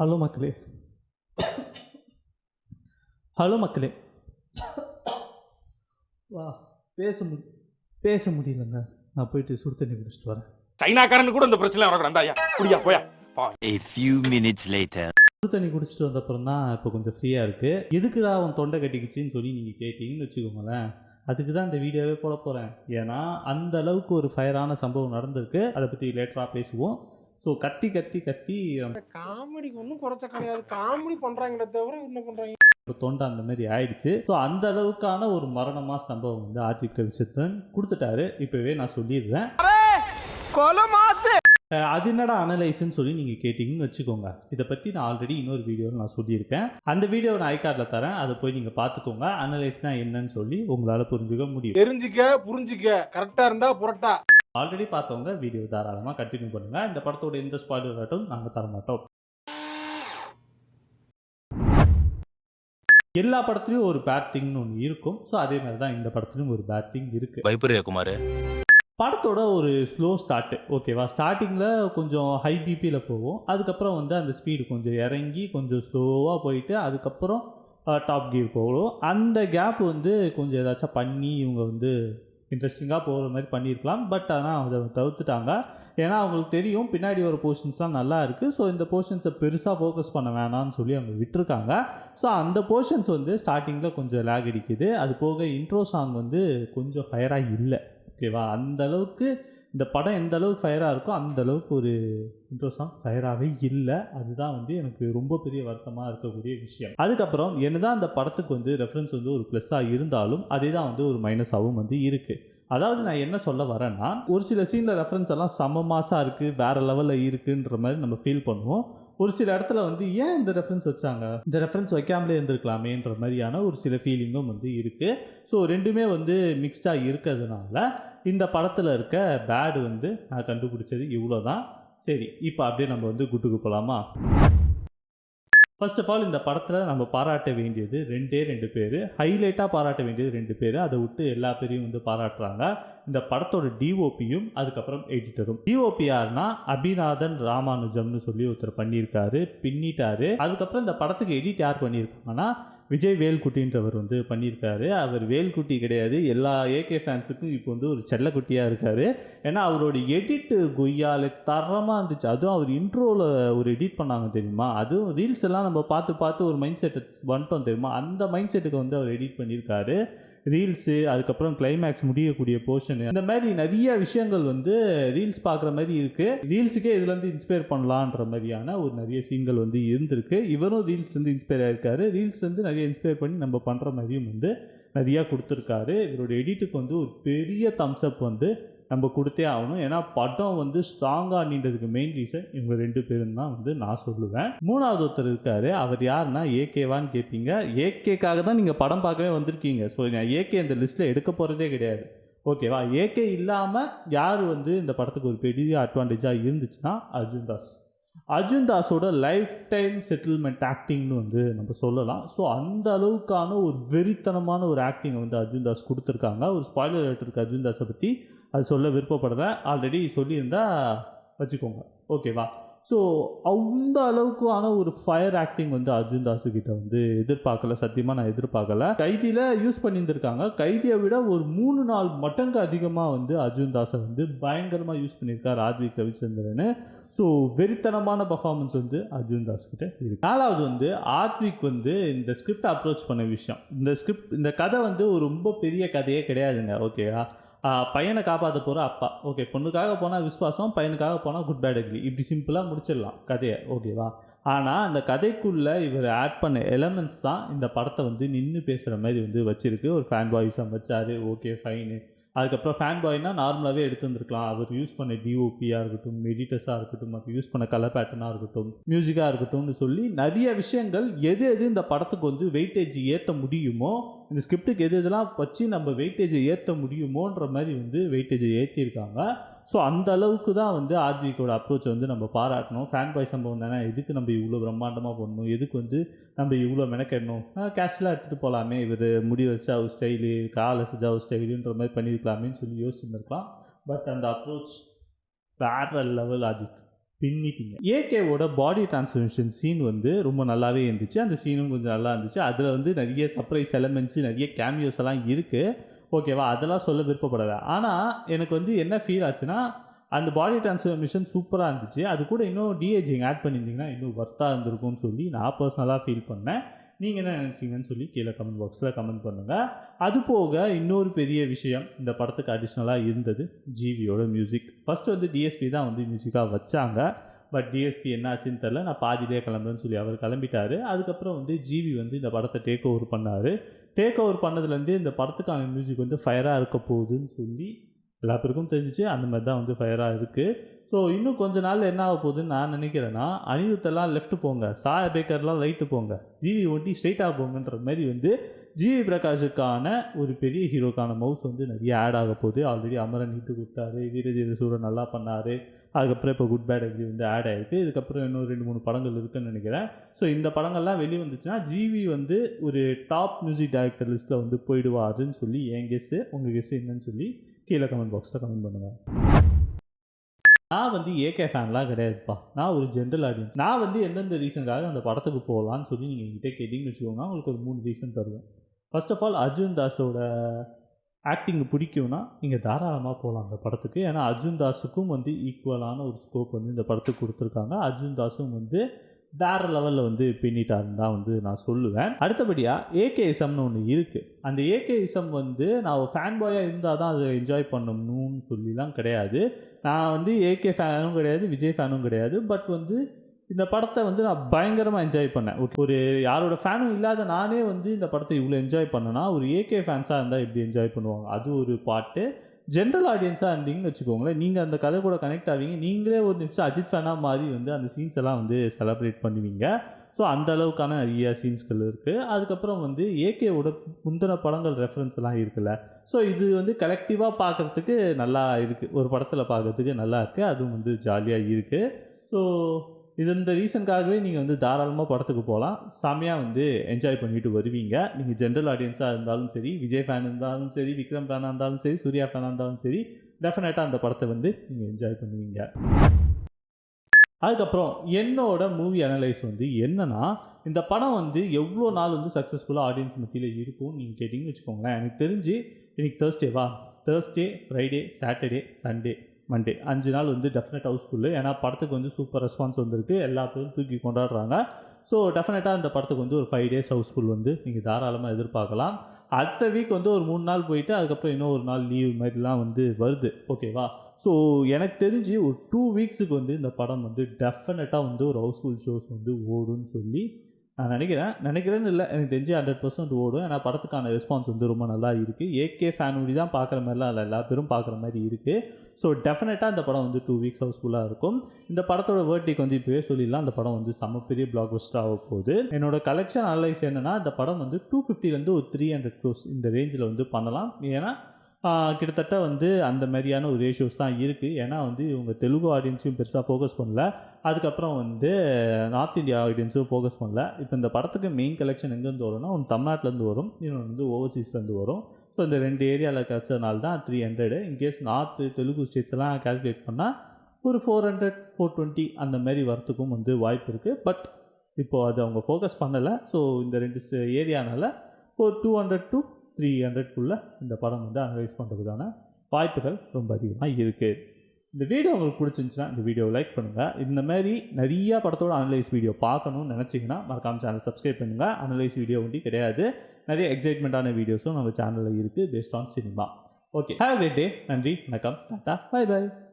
Hello மக்களே. Hello மக்களே. வா பேச மு பேச முடியலங்க. நான் போயிட்டு சுடு தண்ணி குடிச்சிட்டு வரேன். சைனாக்காரன் கூட இந்த பிரச்சனை வரக்கூடாது. ஐயா குடியா போயா. A few minutes later. சுடு தண்ணி குடிச்சிட்டு வந்தப்புறம் தான் இப்போ கொஞ்சம் ஃப்ரீயாக இருக்குது எதுக்குடா அவன் தொண்டை கட்டிக்கிச்சின்னு சொல்லி நீங்கள் கேட்டிங்கன்னு வச்சுக்கோங்களேன். அதுக்கு தான் இந்த வீடியோவே போட போகிறேன் ஏன்னா அந்த அளவுக்கு ஒரு ஃபயரான சம்பவம் நடந்திருக்கு. அதை பற்றி லேட்டராக பேசுவோம். ஸோ கத்தி கத்தி கத்தி காமெடிக்கு ஒன்றும் குறைச்ச கிடையாது. காமெடி பண்றாங்களே தவிர என்ன பண்றாங்க இப்போ தொண்டை அந்த மாதிரி ஆயிடுச்சு. ஸோ அந்த அளவுக்கான ஒரு மரணமாக சம்பவம் வந்து ஆதித்ய ரவிச்சந்திரன் கொடுத்துட்டாரு. இப்போவே நான் சொல்லிடுறேன். அது என்னடா அனலைஸ்ன்னு சொல்லி நீங்கள் கேட்டிங்கன்னு வச்சுக்கோங்க. இதை பற்றி நான் ஆல்ரெடி இன்னொரு வீடியோவில் நான் சொல்லியிருக்கேன் அந்த வீடியோவை நான் ஐகார்டில் தரேன். அதை போய் நீங்கள் பார்த்துக்கோங்க. அனலைஸ்னா என்னன்னு சொல்லி உங்களால் புரிஞ்சுக்க முடியும். தெரிஞ்சுக்க புரிஞ்சுக்க. கரெக்டா இருந்தா புரட்டா. ஆல்ரெடி பார்த்தவங்க வீடியோ தாராளமாக கண்டினியூ பண்ணுங்கள் இந்த படத்தோட எந்த ஸ்பாய்லர் ஆட்டும் நாங்கள் தர மாட்டோம். எல்லா படத்துலையும் ஒரு பேட் திங்னு ஒன்று இருக்கும். ஸோ அதே மாதிரி தான் இந்த படத்துலையும் ஒரு பேட் திங் இருக்குது பயப்படுறியா குமார்? படத்தோட ஒரு ஸ்லோ ஸ்டார்ட்டு ஓகேவா ஸ்டார்டிங்கில் கொஞ்சம் ஹை பிபியில் போகும் அதுக்கப்புறம் வந்து அந்த ஸ்பீடு கொஞ்சம் இறங்கி கொஞ்சம் ஸ்லோவாக போயிட்டு அதுக்கப்புறம் டாப் கியர் போகும் அந்த கேப் வந்து கொஞ்சம் ஏதாச்சும் பண்ணி இவங்க வந்து இன்ட்ரெஸ்டிங்காக போகிற மாதிரி பண்ணியிருக்கலாம். பட் ஆனால் அதை தவிர்த்துட்டாங்க. ஏன்னா அவங்களுக்கு தெரியும் பின்னாடி வர போர்ஷன்ஸ்லாம் நல்லா இருக்குது ஸோ இந்த போர்ஷன்ஸை பெருசாக ஃபோக்கஸ் பண்ண வேணாம்னு சொல்லி அவங்க விட்டுருக்காங்க. ஸோ அந்த போர்ஷன்ஸ் வந்து ஸ்டார்டிங்கில் கொஞ்சம் லேக் அடிக்குது. அது போக இன்ட்ரோ சாங் வந்து கொஞ்சம் ஃபயராக இல்லை. ஓகேவா அந்த அளவுக்கு இந்த படம் எந்த அளவுக்கு ஃபயராக இருக்கோ அந்த அளவுக்கு ஒரு இன்ட்ரோ சாங் ஃபயராகவே இல்லை. அதுதான் வந்து எனக்கு ரொம்ப பெரிய வருத்தமாக இருக்கக்கூடிய விஷயம். அதுக்கப்புறம் என்னதான் அந்த படத்துக்கு வந்து ரெஃபரன்ஸ் வந்து ஒரு ப்ளஸ்ஸாக இருந்தாலும் அதே தான் வந்து ஒரு மைனஸாகவும் வந்து இருக்குது அதாவது நான் என்ன சொல்ல வரேன்னா ஒரு சில சீனில் ரெஃபரன்ஸ் எல்லாம் சம மாசாக இருக்குது வேறு லெவலில் இருக்குன்ற மாதிரி நம்ம ஃபீல் பண்ணுவோம். ஒரு சில இடத்துல வந்து ஏன் இந்த ரெஃபரன்ஸ் வச்சாங்க? இந்த ரெஃபரன்ஸ் வைக்காமலே இருந்திருக்கலாமேன்ற மாதிரியான ஒரு சில ஃபீலிங்கும் வந்து இருக்குது ஸோ ரெண்டுமே வந்து மிக்ஸ்டாக இருக்கிறதுனால இந்த படத்தில் இருக்க பேடு வந்து நான் கண்டுபிடிச்சது இவ்வளோ தான் சரி இப்போ அப்படியே நம்ம வந்து குட்டுக்கு போகலாமா ஃபர்ஸ்ட் ஆஃப் ஆல் இந்த படத்தில் நம்ம பாராட்ட வேண்டியது ரெண்டே ரெண்டு பேர். ஹைலைட்டாக பாராட்ட வேண்டியது ரெண்டு பேர். அதை விட்டு எல்லா பேரையும் வந்து பாராட்டுறாங்க. இந்த படத்தோட டிஓபியும் அதுக்கப்புறம் எடிட்டரும் டிஓபி யாருன்னா அபிநாதன் ராமானுஜம்னு சொல்லி ஒருத்தர் பண்ணியிருக்காரு பின்னிட்டாரு. அதுக்கப்புறம் இந்த படத்துக்கு எடிட் யார் பண்ணியிருக்காங்கன்னா விஜய் வேல்குட்டின்றவர் வந்து பண்ணியிருக்காரு. அவர் வேல்குட்டி கிடையாது. எல்லா ஏகே ஃபேன்ஸுக்கும் இப்போ வந்து ஒரு செல்லக்குட்டியாக இருக்கார். ஏன்னா அவரோட எடிட்டு கொய்யால தரமாக இருந்துச்சு. அதுவும் அவர் இன்ட்ரோவில் ஒரு எடிட் பண்ணாங்க தெரியுமா? அதுவும் ரீல்ஸ் எல்லாம் நம்ம பார்த்து பார்த்து ஒரு மைண்ட் செட்டை வந்துட்டோம் தெரியுமா? அந்த மைண்ட் செட்டுக்கு வந்து அவர் எடிட் பண்ணியிருக்காரு. ரீல்ஸு அதுக்கப்புறம் கிளைமேக்ஸ் முடியக்கூடிய போர்ஷன் இந்த மாதிரி நிறைய விஷயங்கள் வந்து ரீல்ஸ் பார்க்குற மாதிரி இருக்குது ரீல்ஸுக்கே இதுலேருந்து இன்ஸ்பயர் பண்ணலான்ற மாதிரியான ஒரு நிறைய சீன்கள் வந்து இருந்திருக்கு. இவரும் ரீல்ஸ் வந்து இன்ஸ்பயர் ஆயிருக்காரு. ரீல்ஸ் வந்து நிறைய இன்ஸ்பயர் பண்ணி நம்ம பண்ணுற மாதிரியும் வந்து நிறையா கொடுத்துருக்காரு. இவரோட எடிட்டுக்கு வந்து ஒரு பெரிய தம்ஸ் அப் வந்து நம்ம கொடுத்தே ஆகணும். ஏன்னா படம் வந்து ஸ்ட்ராங்காக நீண்டதுக்கு மெயின் ரீசன் இவங்க ரெண்டு பேரும் தான் வந்து நான் சொல்லுவேன். மூணாவது ஒருத்தர் இருக்காரு. அவர் யாருன்னா ஏகேவான்னு கேட்பீங்க ஏகேக்காக தான் நீங்கள் படம் பார்க்கவே வந்திருக்கீங்க. ஸோ நான் ஏகே இந்த லிஸ்ட்டில் எடுக்க போகிறதே கிடையாது. ஓகேவா ஏகே இல்லாமல் யார் வந்து இந்த படத்துக்கு ஒரு பெரிய அட்வான்டேஜாக இருந்துச்சுன்னா அர்ஜுன் தாஸ். அர்ஜுன் தாஸோட லைஃப் டைம் செட்டில்மெண்ட் ஆக்டிங்னு வந்து நம்ம சொல்லலாம். ஸோ அந்த அளவுக்கான ஒரு வெறித்தனமான ஒரு ஆக்டிங்கை வந்து அர்ஜுன் தாஸ் கொடுத்துருக்காங்க. ஒரு ஸ்பாய்லர் இருக்கு அர்ஜுன் தாஸை பற்றி அது சொல்ல விருப்பப்படுறத ஆல்ரெடி சொல்லியிருந்தா வச்சுக்கோங்க. ஓகேவா ஸோ அந்த அளவுக்கான ஒரு ஃபயர் ஆக்டிங் வந்து அர்ஜுன் தாஸு கிட்ட வந்து எதிர்பார்க்கல. சத்தியமாக நான் எதிர்பார்க்கல. கைதியில் யூஸ் பண்ணியிருந்திருக்காங்க. கைதியை விட ஒரு மூணு நாள் மட்டங்கு அதிகமாக வந்து அர்ஜுன் தாஸை வந்து பயங்கரமாக யூஸ் பண்ணியிருக்கார் ஆத்விக் ரவிச்சந்திரன் ஸோ வெறித்தனமான பர்ஃபார்மன்ஸ் வந்து அர்ஜுன் தாஸ் கிட்ட இருக்கு. நாலாவது வந்து ஆத்விக் வந்து இந்த ஸ்கிரிப்ட் அப்ரோச் பண்ண விஷயம். இந்த ஸ்கிரிப்ட் இந்த கதை வந்து ஒரு ரொம்ப பெரிய கதையே கிடையாதுங்க. ஓகேவா பையனை காப்பாற்ற போகிற அப்பா. ஓகே பொண்ணுக்காக போனால் விஸ்வாசம் பையனுக்காக போனால் குட் பேட் அக்ரி இப்படி சிம்பிளாக முடிச்சிடலாம் கதையை. ஓகேவா ஆனால் அந்த கதைக்குள்ளே இவர் ஆட் பண்ண எலமெண்ட்ஸ் தான் இந்த படத்தை வந்து நின்று பேசுகிற மாதிரி வந்து வச்சுருக்கு. ஒரு ஃபேன் பாய்ஸாக வச்சார் ஓகே ஃபைனு அதுக்கப்புறம் ஃபேன் பாய்னா நார்மலாகவே எடுத்துருந்துருக்கலாம். அவர் யூஸ் பண்ண டிஓபியாக இருக்கட்டும் எடிட்டர்ஸாக இருக்கட்டும் அவர் யூஸ் பண்ண கலர் பேட்டர்னாக இருக்கட்டும் மியூசிக்காக இருக்கட்டும்னு சொல்லி நிறைய விஷயங்கள் எது எது இந்த படத்துக்கு வந்து வெயிட்டேஜ் ஏற்ற முடியுமோ இந்த ஸ்கிரிப்டுக்கு எது இதெல்லாம் வச்சு நம்ம வெயிட்டேஜை ஏற்ற முடியுமோன்ற மாதிரி வந்து வெயிட்டேஜை ஏற்றிருக்காங்க ஸோ அந்த அளவுக்கு தான் வந்து ஆத்விக்கோட அப்ரோச்சை வந்து நம்ம பாராட்டணும். ஃபேன் பாய் சம்பவம் தானே? எதுக்கு நம்ம இவ்வளோ பிரம்மாண்டமாக போடணும்? எதுக்கு வந்து நம்ம இவ்வளோ மெனக்கெடணும்? கேஷ்லாம் எடுத்துகிட்டு போகலாமே இவர் முடி வச்சு அவர் ஸ்டைலு கால் செஞ்சு அவர் ஸ்டைலுன்ற மாதிரி பண்ணியிருக்கலாமேன்னு சொல்லி யோசிச்சுருந்துருக்கலாம். பட் அந்த அப்ரோச் வேற லெவல் ஆதிக் பின்னிட்டீங்க. ஏகேவோட பாடி டிரான்ஸ்ஃபர்மேஷன் சீன் வந்து ரொம்ப நல்லாவே இருந்துச்சு. அந்த சீனும் கொஞ்சம் நல்லா இருந்துச்சு. அதில் வந்து நிறைய சர்ப்ரைஸ் எலமெண்ட்ஸு நிறைய கேமியோஸ் எல்லாம் இருக்குது ஓகேவா? அதெல்லாம் சொல்ல விருப்பப்படலை. ஆனால் எனக்கு வந்து என்ன ஃபீல் ஆச்சுன்னா அந்த பாடி டிரான்ஸ்ஃபர்மேஷன் சூப்பராக இருந்துச்சு. அது கூட இன்னும் டிஏஜிங் ஆட் பண்ணியிருந்தீங்கன்னா இன்னும் ஒர்த்தாக இருந்திருக்கும்னு சொல்லி நான் பர்சனலாக ஃபீல் பண்ணேன். நீங்கள் என்ன நினச்சிங்கன்னு சொல்லி கீழே கமெண்ட் பாக்ஸில் கமெண்ட் பண்ணுங்கள் அது போக இன்னொரு பெரிய விஷயம் இந்த படத்துக்கு அடிஷ்னலாக இருந்தது ஜிவியோட மியூசிக் ஃபஸ்ட்டு வந்து டிஎஸ்பி தான் வந்து மியூசிக்காக வச்சாங்க. பட் டிஎஸ்பி என்ன ஆச்சுன்னு தெரில நான் பாதியிலே கிளம்புறேன்னு சொல்லி அவர் கிளம்பிட்டாரு. அதுக்கப்புறம் வந்து ஜிவி வந்து இந்த படத்தை டேக் ஓவர் பண்ணார். டேக் ஓவர் பண்ணதுலேருந்து இந்த படத்துக்கான மியூசிக் வந்து ஃபயராக இருக்க போகுதுன்னு சொல்லி எல்லா பேருக்கும் தெரிஞ்சிச்சு. அந்த மாதிரி தான் வந்து ஃபயராக இருக்குது ஸோ இன்னும் கொஞ்ச நாள் என்ன ஆக போகுதுன்னு நான் நினைக்கிறேன்னா அனிருத்தெல்லாம் லெஃப்ட் போங்க. சாய பேக்கர்லாம் ரைட்டு போங்க. ஜிவி ஒட்டி ஸ்ட்ரெயிட்டாக போங்கன்ற மாதிரி வந்து ஜிவி பிரகாஷுக்கான ஒரு பெரிய ஹீரோக்கான மவுஸ் வந்து நிறைய ஆட் ஆக போகுது. ஆல்ரெடி அமரன் ஹிட்டு கொடுத்தாரு. வீரதீர சூரன் நல்லா பண்ணார். அதுக்கப்புறம் இப்போ குட் பேட் அக்ரி வந்து ஆட் ஆயிருக்கு. இதுக்கப்புறம் இன்னும் ரெண்டு மூணு படங்கள் இருக்குன்னு நினைக்கிறேன். ஸோ இந்த படங்கள்லாம் வெளியே வந்துச்சுன்னா ஜிவி வந்து ஒரு டாப் மியூசிக் டைரக்டர் லிஸ்ட்டில் வந்து போயிடுவாருன்னு சொல்லி என் கெஸ்ஸு உங்கள் கெஸ்ஸு என்னன்னு சொல்லி கீழே கமெண்ட் பாக்ஸில் கமெண்ட் பண்ணுங்கள் நான் வந்து ஏகே ஃபேன்லாம் கிடையாதுப்பா. நான் ஒரு ஜென்ரல் ஆடியன்ஸ் நான் வந்து எந்தெந்த ரீசனுக்காக அந்த படத்துக்கு போகலான்னு சொல்லி நீங்கள் என்கிட்ட கேட்டிங்கன்னு வச்சுக்கோங்க. உங்களுக்கு ஒரு மூணு ரீசன் தருவேன் ஃபர்ஸ்ட் ஆஃப் ஆல் அர்ஜுன் தாஸோட ஆக்டிங் பிடிக்கும்னா நீங்கள் தாராளமாக போகலாம் அந்த படத்துக்கு. ஏன்னா அர்ஜுன் தாஸுக்கும் வந்து ஈக்குவலான ஒரு ஸ்கோப் வந்து இந்த படத்துக்கு கொடுத்துருக்காங்க. அர்ஜுன் தாஸும் வந்து வேற லெவலில் வந்து பின்னிட்டாருன்னு தான் வந்து நான் சொல்லுவேன். அடுத்தபடியாக ஏகேஎஸ்எம்னு ஒன்று இருக்குது அந்த ஏகேஎஸ்எம் வந்து நான் ஒரு ஃபேன் பாயாக இருந்தால் தான் அதை என்ஜாய் பண்ணணும்னு சொல்லிலாம் கிடையாது. நான் வந்து ஏகே ஃபேனும் கிடையாது விஜய் ஃபேனும் கிடையாது. பட் வந்து இந்த படத்தை வந்து நான் பயங்கரமாக என்ஜாய் பண்ணேன். ஒரு யாரோட ஃபேனும் இல்லாத நானே வந்து இந்த படத்தை இவ்வளோ என்ஜாய் பண்ணேன்னா ஒரு ஏகே ஃபேன்ஸாக இருந்தால் எப்படி என்ஜாய் பண்ணுவாங்க? அது ஒரு பாட்டு. ஜென்ரல் ஆடியன்ஸாக இருந்தீங்கன்னு வச்சுக்கோங்களேன் நீங்கள் அந்த கதை கூட கனெக்ட் ஆவீங்க. நீங்களே ஒரு நிமிஷம் அஜித் ஃபேனாக மாதிரி வந்து அந்த சீன்ஸ் எல்லாம் வந்து செலப்ரேட் பண்ணுவீங்க. ஸோ அந்த அளவுக்கான நிறைய சீன்ஸ்கள் இருக்குது அதுக்கப்புறம் வந்து ஏகேவோட முந்தின படங்கள் ரெஃபரன்ஸ் எல்லாம் இருக்குல்ல. ஸோ இது வந்து கலெக்டிவாக பார்க்குறதுக்கு நல்லா இருக்குது ஒரு படத்தில் பார்க்குறதுக்கு நல்லா இருக்குது அதுவும் வந்து ஜாலியாக இருக்குது ஸோ இது இந்த ரீசனுக்காகவே நீங்கள் வந்து தாராளமாக படத்துக்கு போகலாம் செம்மையாக வந்து என்ஜாய் பண்ணிட்டு வருவீங்க. நீங்கள் ஜென்ரல் ஆடியன்ஸாக இருந்தாலும் சரி விஜய் ஃபேன் இருந்தாலும் சரி விக்ரம் ஃபேனாக இருந்தாலும் சரி சூர்யா ஃபேனாக இருந்தாலும் சரி டெஃபினட்டாக அந்த படத்தை வந்து நீங்கள் என்ஜாய் பண்ணுவீங்க. அதுக்கப்புறம் என்னோட மூவி அனலைஸ் வந்து என்னென்னா இந்த படம் வந்து எவ்வளோ நாள் வந்து சக்ஸஸ்ஃபுல்லாக ஆடியன்ஸ் மத்தியில் இருக்கும் நீங்கள் கேட்டிங்கன்னு வச்சுக்கோங்களேன். எனக்கு தெரிஞ்சு இன்னைக்கு தேர்ஸ்டேவா Thursday Friday Saturday Sunday Monday அஞ்சு நாள் வந்து டெஃபினட் ஹவுஸ்ஃபுல்லு ஏன்னா படத்துக்கு வந்து சூப்பர் ரெஸ்பான்ஸ் வந்திருக்கு. எல்லா பேரும் தூக்கி கொண்டாடுறாங்க. ஸோ டெஃபினட்டாக அந்த படத்துக்கு வந்து ஒரு ஃபைவ் டேஸ் ஹவுஸ்ஃபுல் வந்து நீங்கள் தாராளமாக எதிர்பார்க்கலாம். அடுத்த வீக் வந்து ஒரு மூணு நாள் போயிட்டு அதுக்கப்புறம் இன்னும் ஒரு நாள் லீவ் மாதிரிலாம் வந்து வருது. ஓகேவா ஸோ எனக்கு தெரிஞ்சு ஒரு டூ வீக்ஸுக்கு வந்து இந்த படம் வந்து டெஃபினட்டாக வந்து ஒரு ஹவுஸ்ஃபுல் ஷோஸ் வந்து ஓடுன்னு சொல்லி நான் நினைக்கிறேன் நினைக்கிறேன்னு இல்லை. எனக்கு தெரிஞ்சு ஹண்ட்ரட் பர்சன்ட் ஓடும். ஏன்னா படத்துக்கான ரெஸ்பான்ஸ் வந்து ரொம்ப நல்லா இருக்குது ஏகே ஃபேனுடி தான் பார்க்குற மாதிரிலாம் இல்லை. எல்லா பேரும் பார்க்குற மாதிரி இருக்குது ஸோ டெஃபினட்டாக இந்த படம் வந்து டூ வீக்ஸ் ஹவுஸ்ஃபுல்லாக இருக்கும். இந்த படத்தோட வேர்ட்டிக் வந்து இப்போவே சொல்லிடலாம். அந்த படம் வந்து செம்ம பெரிய பிளாக் பஸ்டர் போகுது. என்னோட கலெக்ஷன் அனலைஸ் என்னென்னா இந்த படம் வந்து டூ ஃபிஃப்டிலேருந்து ஒரு த்ரீ ஹண்ட்ரட் க்ரோஸ் இந்த ரேஞ்சில் வந்து பண்ணலாம். ஏன்னா கிட்டத்தட்ட வந்து அந்த மாதிரியான ஒரு ரேஷியோஸ் தான் இருக்குது ஏன்னா வந்து இவங்க தெலுங்கு ஆடியன்ஸையும் பெருசாக ஃபோக்கஸ் பண்ணல. அதுக்கப்புறம் வந்து நார்த் இந்தியா ஆடியன்ஸும் ஃபோக்கஸ் பண்ணல. இப்போ இந்த படத்துக்கு மெயின் கலெக்ஷன் எங்கேருந்து வரும்னா ஒன்று தமிழ்நாட்டிலேருந்து வரும் இன்னொன்று வந்து ஓவர்சீஸ்லேருந்து வரும். ஸோ இந்த ரெண்டு ஏரியாவில் கிடச்சதுனால தான் three hundred in case north Telugu states எல்லாம் கால்குலேட் பண்ணால் ஒரு ஃபோர் ஹண்ட்ரட் ஃபோர் டுவெண்ட்டி அந்த மாதிரி வரத்துக்கும் வந்து வாய்ப்பு இருக்குது பட் இப்போது அது அவங்க ஃபோக்கஸ் பண்ணலை. ஸோ இந்த ரெண்டு ஏரியானால ஒரு டூ ஹண்ட்ரட் டு த்ரீ ஹண்ட்ரட்குள்ளே இந்த படம் வந்து அனலைஸ் பண்ணுறதுக்கான வாய்ப்புகள் ரொம்ப அதிகமாக இருக்குது இந்த வீடியோ உங்களுக்கு பிடிச்சிருந்துச்சுன்னா இந்த வீடியோவை லைக் பண்ணுங்கள் இந்த மாதிரி நிறைய படத்தோட அனலைஸ் வீடியோ பார்க்கணும்னு நினச்சிங்கன்னா மறக்காம சேனல் சப்ஸ்கிரைப் பண்ணுங்கள் அனலைஸ் வீடியோ ஒண்டி கிடையாது. நிறைய எக்ஸைட்மெண்ட்டான வீடியோஸும் நம்ம சேனலில் இருக்குது based on cinema okay have great day நன்றி வணக்கம் டாட்டா பை பை